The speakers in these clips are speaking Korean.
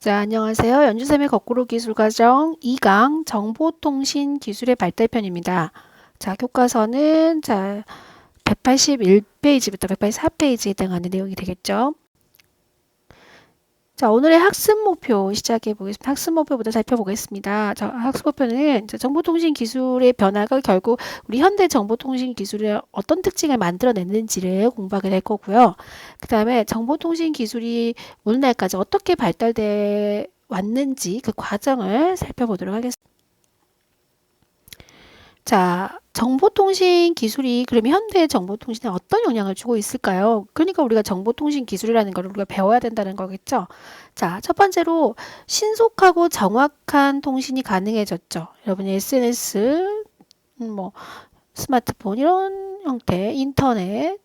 자, 안녕하세요. 연주쌤의 거꾸로 기술 과정 2강 정보통신 기술의 발달편입니다. 자, 교과서는 자 181페이지부터 184페이지에 해당하는 내용이 되겠죠. 자, 오늘의 학습 목표 시작해 보겠습니다. 학습 목표부터 살펴보겠습니다. 자, 학습 목표는 정보통신 기술의 변화가 결국 우리 현대 정보통신 기술의 어떤 특징을 만들어냈는지를 공부하게 될 거고요. 그 다음에 정보통신 기술이 오늘날까지 어떻게 발달돼 왔는지 그 과정을 살펴보도록 하겠습니다. 자, 정보통신 기술이 그러면 현대 정보통신에 어떤 영향을 주고 있을까요? 그러니까 우리가 정보통신 기술이라는 걸 우리가 배워야 된다는 거겠죠. 자, 첫 번째로 신속하고 정확한 통신이 가능해졌죠. 여러분이 SNS, 음, 뭐 스마트폰 이런 형태, 인터넷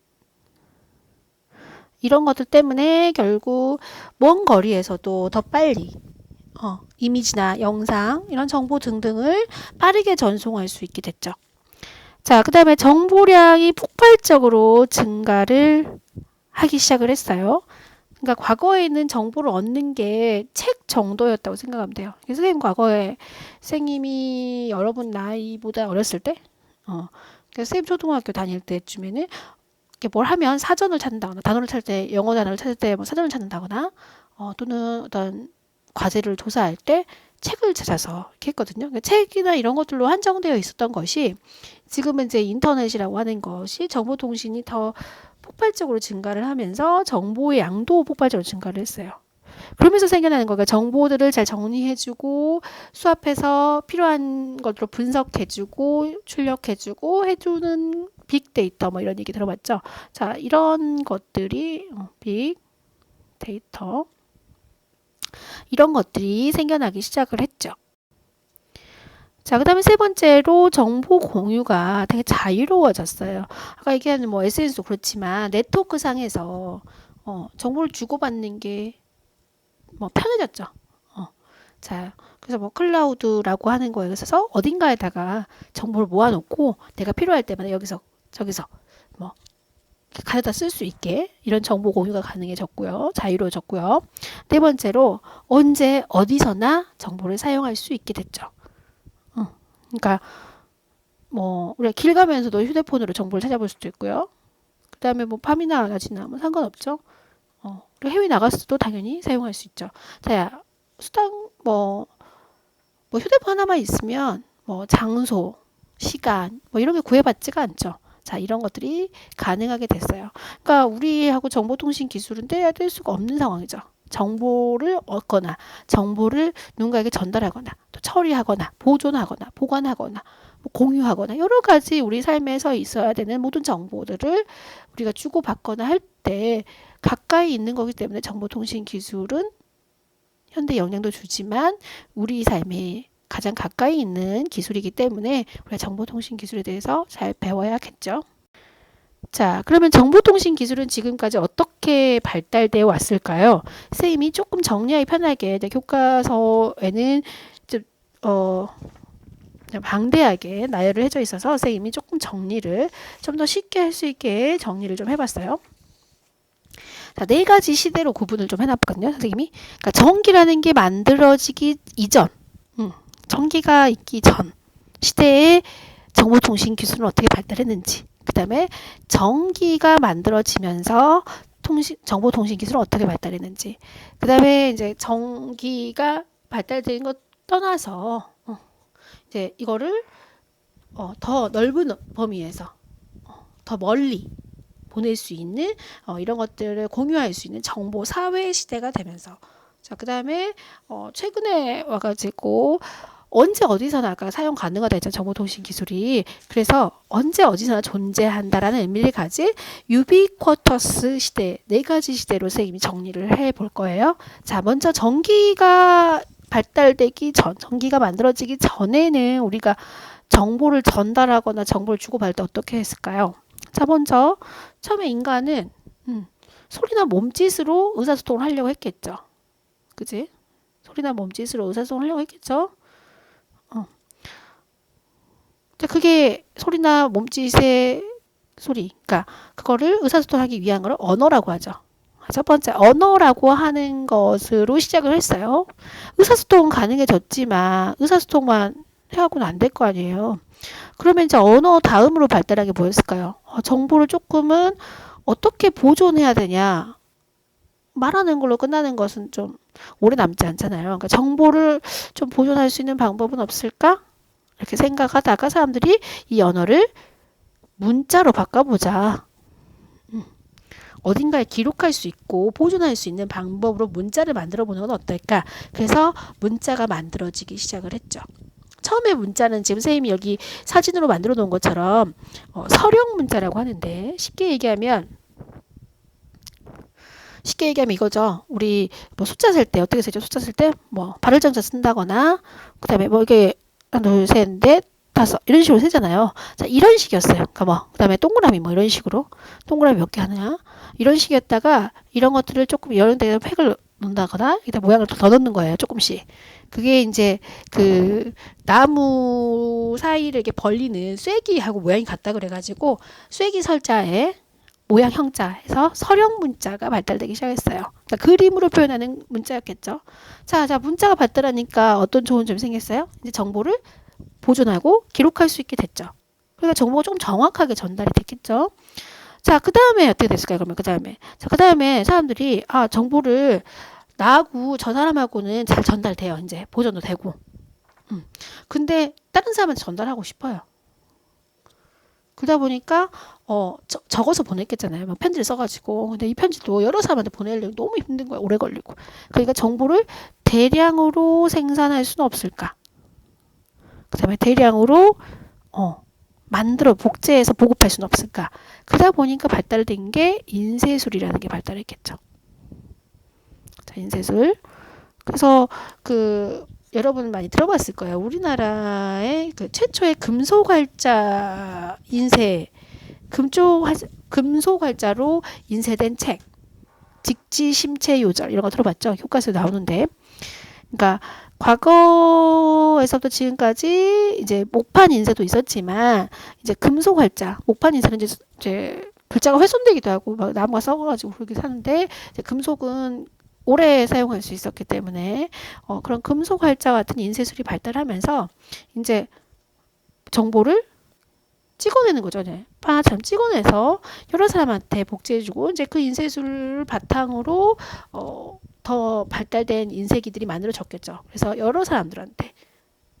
이런 것들 때문에 결국 먼 거리에서도 더 빨리 어, 이미지나 영상 이런 정보 등등을 빠르게 전송할 수 있게 됐죠. 자, 그 다음에 정보량이 폭발적으로 증가를 하기 시작을 했어요. 그러니까 과거에는 정보를 얻는 게 책 정도였다고 생각하면 돼요. 선생님 과거에 선생님이 여러분 나이보다 어렸을 때, 어, 그러니까 선생님 초등학교 다닐 때쯤에는 뭘 하면 사전을 찾는다거나 단어를 찾을 때 영어 단어를 찾을 때 뭐 사전을 찾는다거나 어, 또는 어떤 과제를 조사할 때 책을 찾아서 이렇게 했거든요. 그러니까 책이나 이런 것들로 한정되어 있었던 것이 지금은 이제 인터넷이라고 하는 것이 정보통신이 더 폭발적으로 증가를 하면서 정보의 양도 폭발적으로 증가를 했어요. 그러면서 생겨나는 거가 정보들을 잘 정리해주고 수합해서 필요한 것으로 분석해주고 출력해주고 해주는 빅데이터 뭐 이런 얘기 들어봤죠? 자 이런 것들이 어, 빅데이터 이런 것들이 생겨나기 시작을 했죠. 자, 그 다음에 세 번째로 정보 공유가 되게 자유로워졌어요. 아까 얘기하는 뭐 SNS도 그렇지만 네트워크 상에서 어, 정보를 주고받는 게 뭐 편해졌죠. 어, 자, 그래서 뭐 클라우드라고 하는 거에 있어서 어딘가에다가 정보를 모아놓고 내가 필요할 때마다 여기서 저기서 뭐 가져다 쓸 수 있게 이런 정보 공유가 가능해졌고요. 자유로워졌고요. 네 번째로 언제 어디서나 정보를 사용할 수 있게 됐죠. 어, 그러니까 뭐 우리가 길 가면서도 휴대폰으로 정보를 찾아볼 수도 있고요. 그 다음에 뭐 밤이나 낮이나 뭐 상관없죠. 어, 해외 나갔어도 당연히 사용할 수 있죠. 자, 수당 뭐, 뭐 휴대폰 하나만 있으면 뭐 장소, 시간 뭐 이런 게 구애받지가 않죠. 자, 이런 것들이 가능하게 됐어요. 그러니까 우리하고 정보통신 기술은 떼야 뗄 수가 없는 상황이죠. 정보를 얻거나 정보를 누군가에게 전달하거나 또 처리하거나 보존하거나 보관하거나 뭐 공유하거나 여러 가지 우리 삶에서 있어야 되는 모든 정보들을 우리가 주고받거나 할 때 가까이 있는 거기 때문에 정보통신 기술은 현대 영향도 주지만 우리 삶에 가장 가까이 있는 기술이기 때문에 우리가 정보통신 기술에 대해서 잘 배워야겠죠. 자, 그러면 정보통신 기술은 지금까지 어떻게 발달되어 왔을까요? 선생님이 조금 정리하기 편하게 교과서에는 좀, 어, 방대하게 나열을 해져 있어서 선생님이 조금 정리를 좀 더 쉽게 할 수 있게 정리를 좀 해봤어요. 자, 네 가지 시대로 구분을 좀 해놨거든요, 선생님이. 그러니까 전기라는 게 만들어지기 이전, 음, 전기가 있기 전 시대에 정보통신 기술은 어떻게 발달했는지, 그 다음에 전기가 만들어지면서 통신, 정보 통신 기술은 어떻게 발달했는지, 그 다음에 이제 전기가 발달된 것 떠나서, 어, 이제 이거를 어, 더 넓은 범위에서 어, 더 멀리 보낼 수 있는 어, 이런 것들을 공유할 수 있는 정보 사회 시대가 되면서. 자, 그 다음에 어, 최근에 와가지고 언제 어디서나 아까 사용 가능하다 했잖아 정보통신 기술이. 그래서 언제 어디서나 존재한다라는 의미를 가진 유비쿼터스 시대 네 가지 시대로 선생님이 정리를 해 볼 거예요. 자 먼저 전기가 발달되기 전 전기가 만들어지기 전에는 우리가 정보를 전달하거나 정보를 주고받을 때 어떻게 했을까요? 자 먼저 처음에 인간은 음, 소리나 몸짓으로 의사소통을 하려고 했겠죠. 그지 소리나 몸짓으로 의사소통을 하려고 했겠죠 그게 소리나 몸짓의 소리, 그러니까 그거를 의사소통하기 위한 걸 언어라고 하죠. 첫 번째 언어라고 하는 것으로 시작을 했어요. 의사소통은 가능해졌지만 의사소통만 해갖고는 안 될 거 아니에요. 그러면 이제 언어 다음으로 발달한 게 뭐였을까요? 어, 정보를 조금은 어떻게 보존해야 되냐? 말하는 걸로 끝나는 것은 좀 오래 남지 않잖아요. 그러니까 정보를 좀 보존할 수 있는 방법은 없을까? 이렇게 생각하다가 사람들이 이 언어를 문자로 바꿔보자. 음. 어딘가에 기록할 수 있고 보존할 수 있는 방법으로 문자를 만들어 보는 건 어떨까? 그래서 문자가 만들어지기 시작을 했죠. 처음에 문자는 지금 선생님이 여기 사진으로 만들어 놓은 것처럼 어, 서령 문자라고 하는데 쉽게 얘기하면 쉽게 얘기하면 이거죠. 우리 뭐 숫자 셀때 어떻게 세죠? 숫자 셀때뭐 발을정자 쓴다거나 그다음에 뭐 이게 하나 둘셋넷 다섯 이런 식으로 세잖아요. 자 이런 식이었어요. 그러니까 뭐 그다음에 동그라미 뭐 이런 식으로 동그라미 몇 개 하느냐 이런 식이었다가 이런 것들을 조금 여러 데 획을 놓는다거나 일단 모양을 더 넣는 거예요. 조금씩. 그게 이제 그 나무 사이를 이렇게 벌리는 쐐기하고 모양이 같다 그래가지고 쐐기 설자에 모양 형자에서 서령 문자가 발달되기 시작했어요. 그러니까 그림으로 표현하는 문자였겠죠. 자, 자 문자가 발달하니까 어떤 좋은 점이 생겼어요? 이제 정보를 보존하고 기록할 수 있게 됐죠. 그러니까 정보가 조금 정확하게 전달이 됐겠죠. 자, 그 다음에 어떻게 됐을까요? 그러면 그 다음에 자, 그 다음에 사람들이 아 정보를 나하고 저 사람하고는 잘 전달돼요. 이제 보존도 되고. 음. 근데 다른 사람한테 전달하고 싶어요. 그러다 보니까 어 저, 적어서 보냈겠잖아요. 막 편지를 써가지고 근데 이 편지도 여러 사람한테 보내려고 너무 힘든 거야. 오래 걸리고. 그러니까 정보를 대량으로 생산할 수는 없을까? 그다음에 대량으로 어 만들어 복제해서 보급할 수는 없을까? 그러다 보니까 발달된 게 인쇄술이라는 게 발달했겠죠. 자, 인쇄술. 그래서 그 여러분 많이 들어봤을 거예요. 우리나라의 그 최초의 금속 활자 인쇄 금쪽 금속 활자로 인쇄된 책 직지 심체 요절 이런 거 들어봤죠? 교과서에 나오는데 그러니까 과거에서부터 지금까지 이제 목판 인쇄도 있었지만 이제 금속 활자 목판 인쇄는 이제, 이제 글자가 훼손되기도 하고 막 나무가 썩어가지고 그렇게 사는데 이제 금속은 오래 사용할 수 있었기 때문에 어, 그런 금속 활자 같은 인쇄술이 발달하면서 이제 정보를 찍어내는 거죠. 네. 파처럼 찍어내서 여러 사람한테 복제해주고 이제 그 인쇄술 바탕으로 어, 더 발달된 인쇄기들이 만들어졌겠죠. 그래서 여러 사람들한테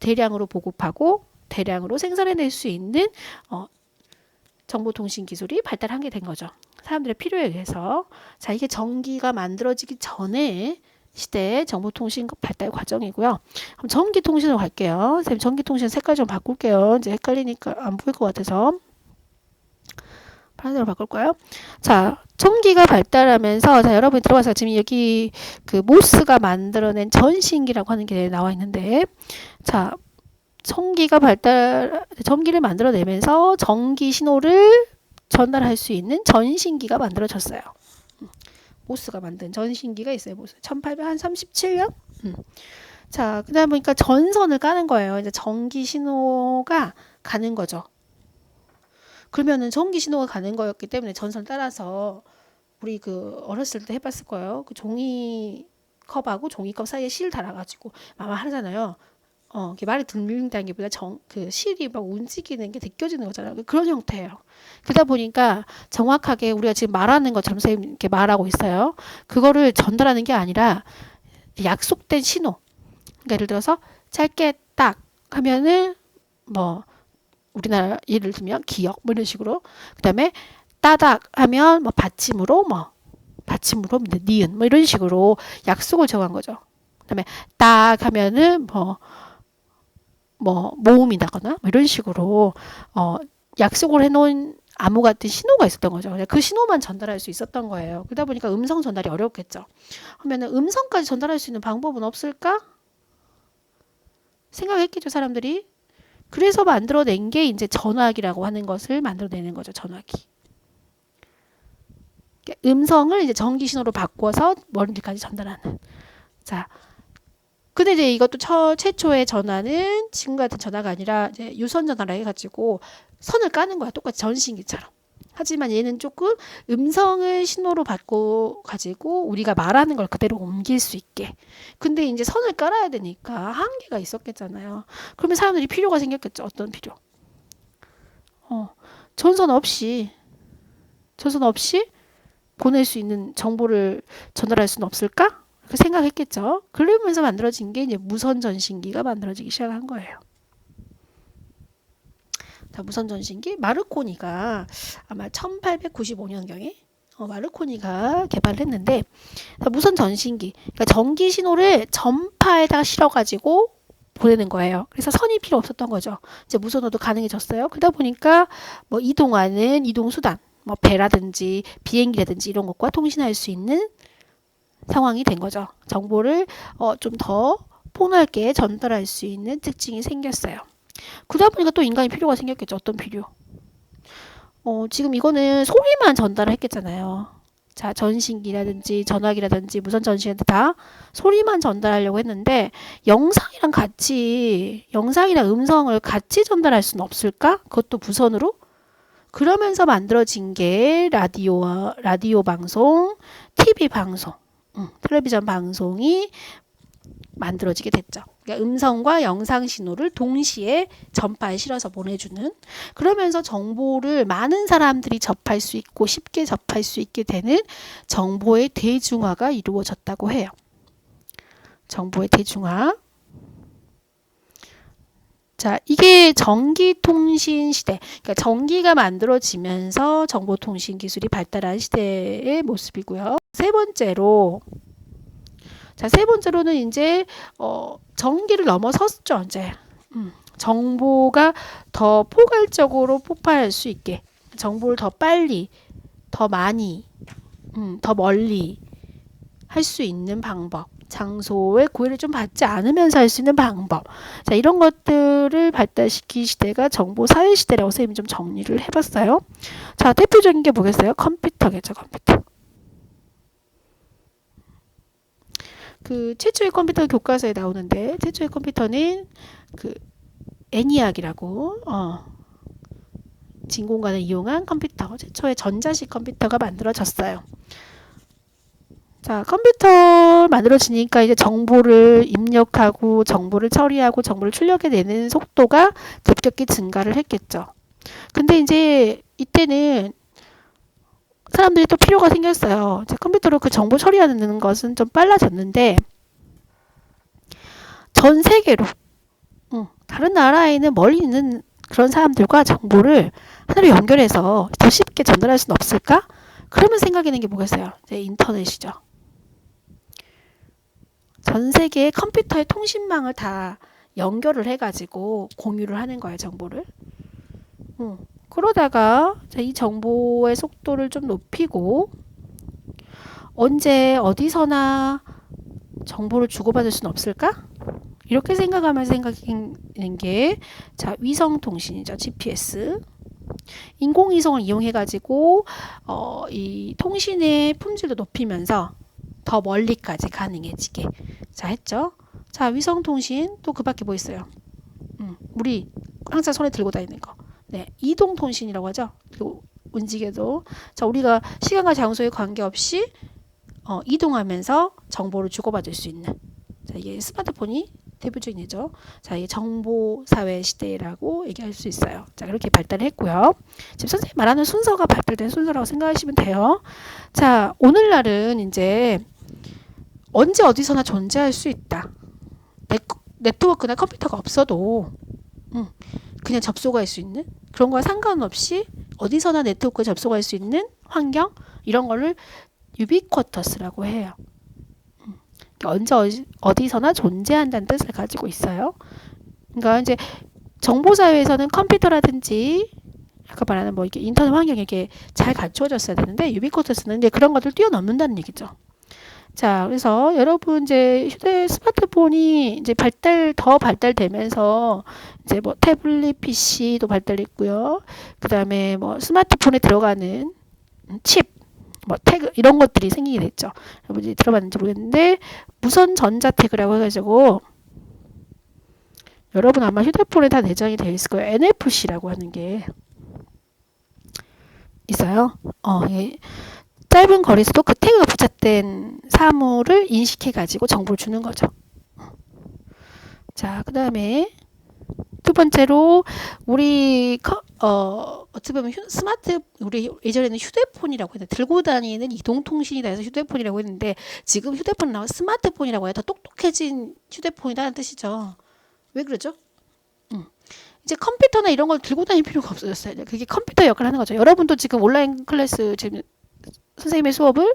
대량으로 보급하고 대량으로 생산해낼 수 있는 어, 정보통신 기술이 발달한 게 된 거죠. 사람들의 필요에 의해서 자 이게 전기가 만들어지기 전에 시대의 정보통신 발달 과정이고요. 그럼 전기통신으로 갈게요. 선생님 전기통신 색깔 좀 바꿀게요. 이제 헷갈리니까 안 보일 것 같아서 파란색으로 바꿀 거예요. 자, 전기가 발달하면서 자 여러분이 들어가서 지금 여기 그 모스가 만들어낸 전신기라고 하는 게 나와 있는데 자 전기가 발달 전기를 만들어내면서 전기 신호를 전달할 수 있는 전신기가 만들어졌어요. 음. 모스가 만든 전신기가 있어요. 모스. 1837년? 음. 자, 그다음 보니까 전선을 까는 거예요. 이제 전기 신호가 가는 거죠. 그러면은 전기 신호가 가는 거였기 때문에 전선 따라서 우리 그 어렸을 때 해봤을 거예요. 그 종이 컵하고 종이컵 사이에 실 달아가지고 마마 하잖아요. 어, 말이 들린다는 게 보다 정, 그 실이 막 움직이는 게 느껴지는 거잖아요. 그런 형태예요. 그러다 보니까 정확하게 우리가 지금 말하는 것처럼 선생님 이렇게 말하고 있어요. 그거를 전달하는 게 아니라 약속된 신호. 그러니까 예를 들어서 짧게 딱 하면은 뭐 우리나라 예를 들면 기억 뭐 이런 식으로 그다음에 따닥 하면 뭐 받침으로 뭐 받침으로 뭐 니은 뭐 이런 식으로 약속을 정한 거죠. 그다음에 딱 하면은 뭐 뭐 모음이나거나 뭐 이런 식으로 어 약속을 해놓은 암호 같은 신호가 있었던 거죠. 그 신호만 전달할 수 있었던 거예요. 그러다 보니까 음성 전달이 어렵겠죠. 그러면 음성까지 전달할 수 있는 방법은 없을까? 생각했겠죠, 사람들이. 그래서 만들어낸 게 이제 전화기라고 하는 것을 만들어내는 거죠, 전화기. 음성을 이제 전기 신호로 바꿔서 멀리까지 전달하는. 자, 근데 이제 이것도 처, 최초의 전화는 지금 같은 전화가 아니라 이제 유선 전화라 해가지고 선을 까는 거야. 똑같이 전신기처럼. 하지만 얘는 조금 음성을 신호로 받고 가지고 우리가 말하는 걸 그대로 옮길 수 있게. 근데 이제 선을 깔아야 되니까 한계가 있었겠잖아요. 그러면 사람들이 필요가 생겼겠죠. 어떤 필요? 어, 전선 없이 전선 없이 보낼 수 있는 정보를 전달할 수는 없을까? 그 생각했겠죠. 그러면서 만들어진 게 이제 무선 전신기가 만들어지기 시작한 거예요. 자, 무선 전신기 마르코니가 아마 1895년경에 어, 마르코니가 개발을 했는데 자, 무선 전신기 그러니까 전기 신호를 전파에다가 실어가지고 보내는 거예요. 그래서 선이 필요 없었던 거죠. 이제 무선으로도 가능해졌어요. 그러다 보니까 뭐 이동하는 이동 수단, 뭐 배라든지 비행기라든지 이런 것과 통신할 수 있는 상황이 된 거죠. 정보를 어, 좀 더 폭넓게 전달할 수 있는 특징이 생겼어요. 그러다 보니까 또 인간이 필요가 생겼겠죠. 어떤 필요? 어, 지금 이거는 소리만 전달을 했겠잖아요. 자, 전신기라든지 전화기라든지 무선 전신기라든지 다 소리만 전달하려고 했는데 영상이랑 같이 영상이랑 음성을 같이 전달할 수는 없을까? 그것도 무선으로? 그러면서 만들어진 게 라디오와 라디오 방송, TV 방송, 음, 텔레비전 방송이 만들어지게 됐죠. 그러니까 음성과 영상 신호를 동시에 전파에 실어서 보내주는 그러면서 정보를 많은 사람들이 접할 수 있고 쉽게 접할 수 있게 되는 정보의 대중화가 이루어졌다고 해요. 정보의 대중화. 자, 이게 전기통신 시대. 그러니까 전기가 만들어지면서 정보통신 기술이 발달한 시대의 모습이고요. 세 번째로 자, 세 번째로는 이제 어, 전기를 넘어섰죠, 이제. 음, 정보가 더 포괄적으로 폭발할 수 있게 정보를 더 빨리, 더 많이, 음, 더 멀리 할 수 있는 방법. 장소의 구애를 좀 받지 않으면서 할 수 있는 방법. 자, 이런 것들을 발달시킨 시대가 정보 사회 시대라고 선생님이 좀 정리를 해봤어요. 자, 대표적인 게 뭐겠어요? 컴퓨터겠죠, 컴퓨터. 그 최초의 컴퓨터 교과서에 나오는데 최초의 컴퓨터는 그 애니악이라고 어, 진공관을 이용한 컴퓨터 최초의 전자식 컴퓨터가 만들어졌어요. 자, 컴퓨터 만들어지니까 이제 정보를 입력하고 정보를 처리하고 정보를 출력해 내는 속도가 급격히 증가를 했겠죠. 근데 이제 이때는 사람들이 또 필요가 생겼어요. 자, 컴퓨터로 그 정보 처리하는 것은 좀 빨라졌는데 전 세계로 응, 다른 나라에 있는 멀리 있는 그런 사람들과 정보를 하나로 연결해서 더 쉽게 전달할 수는 없을까? 그러면 생각하는 게 뭐겠어요? 이제 인터넷이죠. 전 세계의 컴퓨터의 통신망을 다 연결을 해가지고 공유를 하는 거예요, 정보를. 응. 그러다가 이 정보의 속도를 좀 높이고 언제 어디서나 정보를 주고받을 수는 없을까? 이렇게 생각하면서 생각하는 게 자, 위성 통신이죠. GPS. 인공위성을 이용해 가지고 어, 이 통신의 품질도 높이면서 더 멀리까지 가능해지게 자 했죠. 자 위성 통신 또 그 밖에 뭐 있어요? 음, 우리 항상 손에 들고 다니는 거. 네, 이동 통신이라고 하죠. 그리고 움직여도 자 우리가 시간과 장소에 관계없이 어, 이동하면서 정보를 주고받을 수 있는 자 이게 스마트폰이 대표적인 예죠. 자, 이게 정보 사회 시대라고 얘기할 수 있어요. 자, 그렇게 발달했고요. 지금 선생님 말하는 순서가 발달된 순서라고 생각하시면 돼요. 자, 오늘날은 이제 언제 어디서나 존재할 수 있다. 네트워크나 컴퓨터가 없어도 음, 그냥 접속할 수 있는 그런 거와 상관없이 어디서나 네트워크에 접속할 수 있는 환경 이런 거를 유비쿼터스라고 해요. 언제 어디서나 존재한다는 뜻을 가지고 있어요. 그러니까 이제 정보 사회에서는 컴퓨터라든지 아까 말하는 뭐 이렇게 인터넷 환경이 이렇게 잘 갖추어졌어야 되는데 유비쿼터스는 이제 그런 것들 뛰어넘는다는 얘기죠. 자, 그래서 여러분 이제 휴대 스마트폰이 이제 발달 더 발달되면서 이제 뭐 태블릿 PC도 발달했고요. 그다음에 뭐 스마트폰에 들어가는 칩 뭐 태그 이런 것들이 생기게 됐죠. 여러분이 들어봤는지 모르겠는데 무선 전자 태그라고 해가지고 여러분 아마 휴대폰에 다 내장이 되어 있을 거예요. NFC라고 하는 게 있어요. 어, 예. 짧은 거리에서도 그 태그가 부착된 사물을 인식해 가지고 정보를 주는 거죠. 자, 그 다음에 두 번째로 우리 커, 어 어찌 보면 휴, 스마트 우리 예전에는 휴대폰이라고 했는데 들고 다니는 이동통신이다 해서 휴대폰이라고 했는데 지금 휴대폰 나와 스마트폰이라고 해서 더 똑똑해진 휴대폰이라는 뜻이죠. 왜 그러죠? 음. 이제 컴퓨터나 이런 걸 들고 다닐 필요가 없어졌어요. 그게 컴퓨터 역할을 하는 거죠. 여러분도 지금 온라인 클래스 지금 선생님의 수업을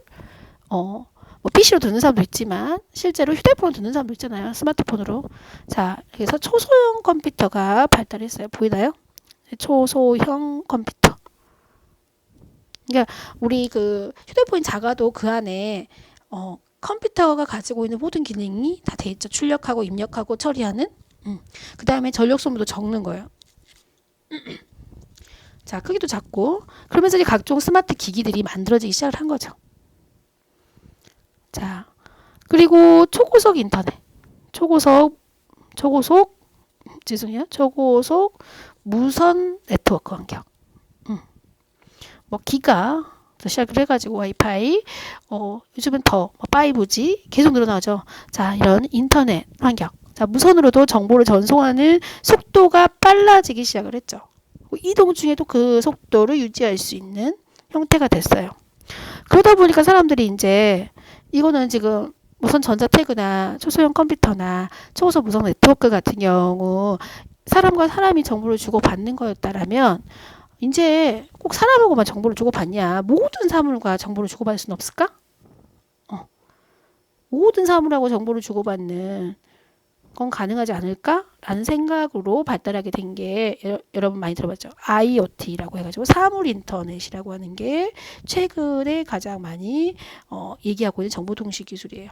어, 뭐 PC로 듣는 사람도 있지만 실제로 휴대폰으로 듣는 사람도 있잖아요. 스마트폰으로. 자, 그래서 초소형 컴퓨터가 발달했어요. 보이나요? 초소형 컴퓨터. 그러니까 우리 그 휴대폰이 작아도 그 안에 어, 컴퓨터가 가지고 있는 모든 기능이 다 돼 있죠. 출력하고 입력하고 처리하는. 음. 그 다음에 전력 소모도 적는 거예요. 자, 크기도 작고 그러면서 이제 각종 스마트 기기들이 만들어지기 시작을 한 거죠. 자, 그리고 초고속 인터넷. 초고속 초고속 죄송해요. 초고속 무선 네트워크 환경. 음. 뭐 기가 시작을 해가지고 와이파이 어, 요즘은 더 5G 계속 늘어나죠. 자, 이런 인터넷 환경. 자, 무선으로도 정보를 전송하는 속도가 빨라지기 시작을 했죠. 이동 중에도 그 속도를 유지할 수 있는 형태가 됐어요. 그러다 보니까 사람들이 이제 이거는 지금 무선 전자태그나 초소형 컴퓨터나 초고속 무선 네트워크 같은 경우 사람과 사람이 정보를 주고 받는 거였다라면 이제 꼭 사람하고만 정보를 주고 받냐 모든 사물과 정보를 주고 받을 수는 없을까? 어. 모든 사물하고 정보를 주고 받는 건 가능하지 않을까라는 생각으로 발달하게 된 게 여러분 많이 들어봤죠. IoT라고 해가지고 사물 인터넷이라고 하는 게 최근에 가장 많이 어, 얘기하고 있는 정보통신 기술이에요.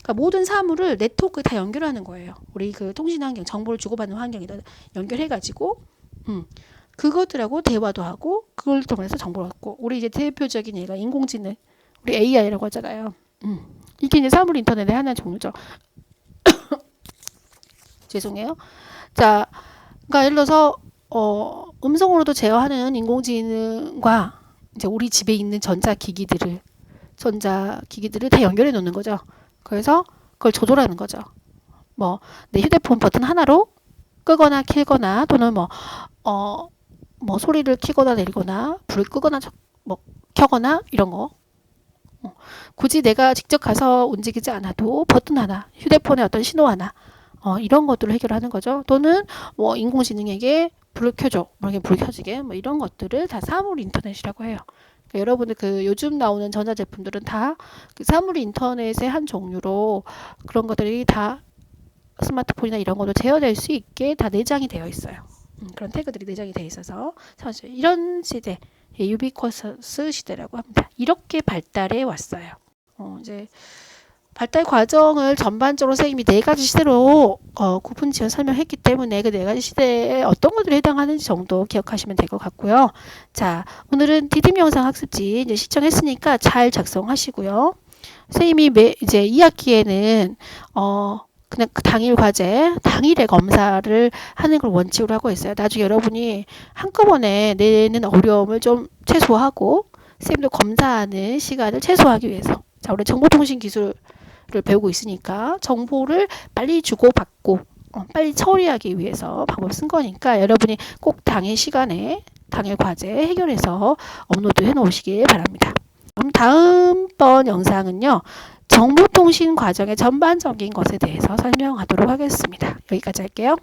그러니까 모든 사물을 네트워크에 다 연결하는 거예요. 우리 그 통신 환경, 정보를 주고받는 환경에다 연결해가지고, 음, 그것들하고 대화도 하고, 그걸 통해서 정보를 얻고, 우리 이제 대표적인 예가 인공지능, 우리 AI라고 하잖아요. 음, 이게 이제 사물 인터넷의 하나의 종류죠. 죄송해요. 자, 그러니까 예를 들어서 어, 음성으로도 제어하는 인공지능과 이제 우리 집에 있는 전자기기들을 전자기기들을 다 연결해 놓는 거죠. 그래서 그걸 조절하는 거죠. 뭐 내 휴대폰 버튼 하나로 끄거나 켜거나 또는 뭐 어, 뭐 소리를 키거나 내리거나 불을 끄거나 뭐 켜거나 이런 거 어, 굳이 내가 직접 가서 움직이지 않아도 버튼 하나, 휴대폰의 어떤 신호 하나, 어, 이런 것들을 해결하는 거죠. 또는 뭐 인공지능에게 불을 켜줘, 뭐 이렇게 불 켜지게 뭐 이런 것들을 다 사물 인터넷이라고 해요. 그러니까 여러분들 그 요즘 나오는 전자 제품들은 다 그 사물 인터넷의 한 종류로 그런 것들이 다 스마트폰이나 이런 것도 제어될 수 있게 다 내장이 되어 있어요. 음, 그런 태그들이 내장이 되어 있어서 사실 이런 시대 유비쿼스 시대라고 합니다. 이렇게 발달해 왔어요. 어, 이제 발달 과정을 전반적으로 선생님이 네 가지 시대로 어, 구분 지어 설명했기 때문에 그 네 가지 시대에 어떤 것들이 해당하는지 정도 기억하시면 될 것 같고요. 자, 오늘은 디딤 영상 학습지 이제 시청했으니까 잘 작성하시고요. 선생님이 매, 이제 2학기에는 어, 그냥 그 당일 과제, 당일에 검사를 하는 걸 원칙으로 하고 있어요. 나중에 여러분이 한꺼번에 내는 어려움을 좀 최소화하고 선생님도 검사하는 시간을 최소화하기 위해서. 자, 우리 정보통신 기술 를 배우고 있으니까 정보를 빨리 주고받고 어, 빨리 처리하기 위해서 방법 쓴 거니까 여러분이 꼭 당일 시간에 당일 과제 해결해서 업로드 해 놓으시길 바랍니다. 그럼 다음번 영상은요. 정보통신 과정의 전반적인 것에 대해서 설명하도록 하겠습니다. 여기까지 할게요.